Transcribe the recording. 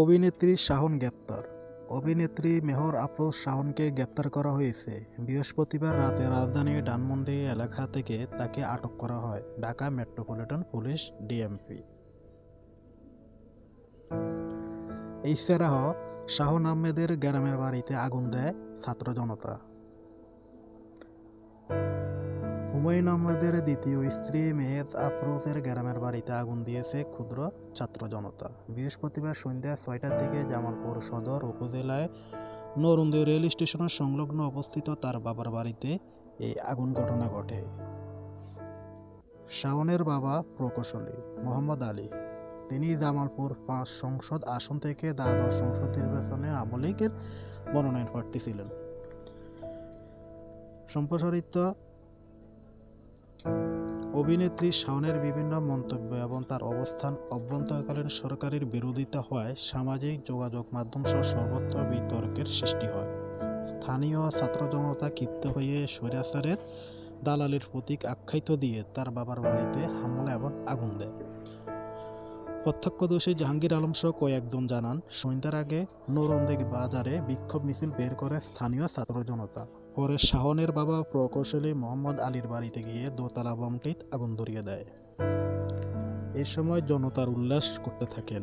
অভিনেত্রী শাহন গ্রেপ্তার। অভিনেত্রী মেহর আফরোজ শাহনকে গ্রেপ্তার করা হয়েছে। বৃহস্পতিবার রাতে রাজধানীর ডানমন্দি এলাকা থেকে তাকে আটক করা হয় ঢাকা মেট্রোপলিটন পুলিশ ডিএমপি। এছাড়াও শাহন আহমেদের গ্রামের বাড়িতে আগুন দেয় ছাত্র জনতা। হুমায়ুন আহমেদের দ্বিতীয় স্ত্রী মেহেজ আফরোজের গ্রামের বাড়িতে আগুন দিয়েছে ক্ষুদ্র ছাত্র জনতা। বৃহস্পতিবার সন্ধ্যা ছয়টার দিকে জামালপুর সদর উপজেলায় নরুন্দি রেল স্টেশনের সংলগ্ন অবস্থিত তার বাবার বাড়িতে এই আগুন ঘটনা ঘটে। শাওনের বাবা প্রকৌশলী মোহাম্মদ আলী। তিনি জামালপুর পাঁচ সংসদ আসন থেকে দ্বাদশ সংসদ নির্বাচনে আওয়ামী লীগের মনোনয়ন প্রার্থী ছিলেন। সম্প্রসারিত অভিনেত্রী শাওনের বিভিন্ন মন্তব্য এবং তার অবস্থান অভ্যন্তরকালীন সরকারের বিরোধিতা হওয়ায় সামাজিক যোগাযোগ মাধ্যম সহ সর্বত্র বিতর্কের সৃষ্টি হয়। স্থানীয় ছাত্র জনতা ক্ষিপ্ত হয়ে স্বৈরাচারের দালালির প্রতীক আখ্যায়িত দিয়ে তার বাবার বাড়িতে হামলা এবং আগুন দেয়। প্রত্যক্ষদর্শী জাহাঙ্গীর আলম সহ কয়েকজন জানান, সন্ধ্যার আগে নরন্দেক বাজারে বিক্ষোভ মিছিল বের করে স্থানীয় ছাত্র জনতা। পরে শাহনের বাবা প্রকৌশলী মোহাম্মদ আলীর বাড়িতে গিয়ে দোতলা বমটিত আগুন ধরিয়ে দেয়। এ সময় জনতার উল্লাস করতে থাকেন।